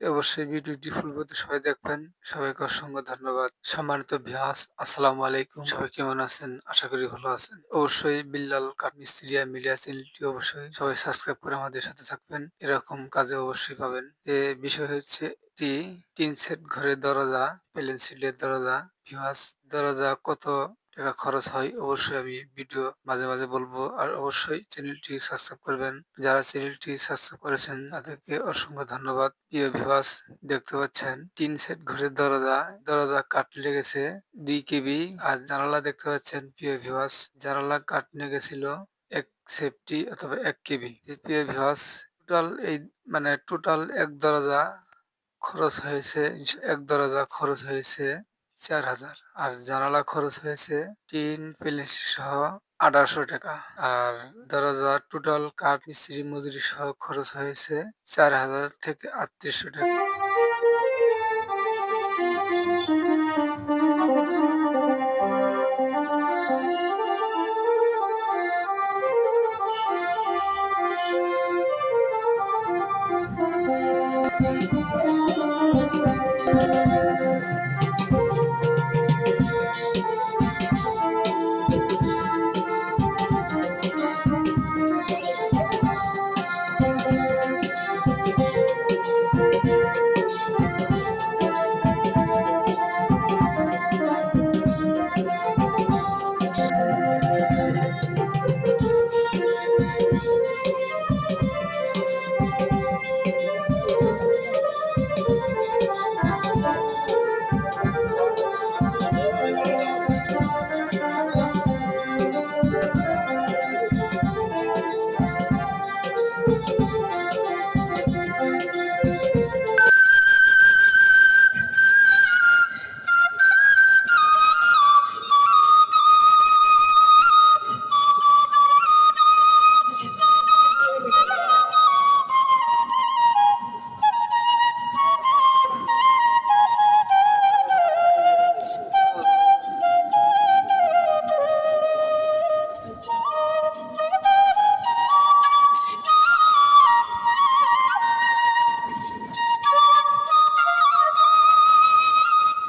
অবশ্যই ভিডিওটি ফুল পর্যন্ত সবাই দেখবেন। সবাইকে অসংখ্য ধন্যবাদ। সম্মানিত ভিয়াস আসসালামু আলাইকুম। সবাই কেমন আছেন? আশা করি ভালো আছেন। অবশ্যই বিল্লাল কাঠমিস্ত্রিয়া মিডিয়া চ্যানেলটি অবশ্যই সবাই সাবস্ক্রাইব করে আমাদের সাথে থাকবেন। এরকম কাজে অবশ্যই পাবেন। এ বিষয় হচ্ছে একটি টিন সেট ঘরের দরজা, প্লেন দরজা। ভিওয়াস দরজা কত টাকা খরচ হয়, অবশ্যই আমি ভিডিও মাঝে মাঝে বলব। আর অবশ্যই চ্যানেলটি সাবস্ক্রাইব করবেন। যারা চ্যানেলটি সাবস্ক্রাইব করেছেন, তাদেরকে অসংখ্য ধন্যবাদ। প্রিয় ভিওয়াস দেখতে পাচ্ছেন, তিন সেট ঘরের দরজা। দরজা কাট লেগেছে, দুই কেবি। আর জানালা দেখতে পাচ্ছেন, প্রিয় ভিওয়াস জানালা কাট লেগেছিল এক সেফটি অথবা এক কেবি। প্রিয় ভিওয়াস টোটাল এই মানে টোটাল এক দরজা খরচ হয়েছে এক দরজা খরচ হয়েছে। চার হাজার। আর জানালা খরচ হয়েছে টিন প্লেস সহ আঠারোশো টাকা। আর দরজা, টোটাল কাঠ, মিস্ত্রি, মজুরি সহ খরচ হয়েছে চার হাজার থেকে আটত্রিশশো টাকা।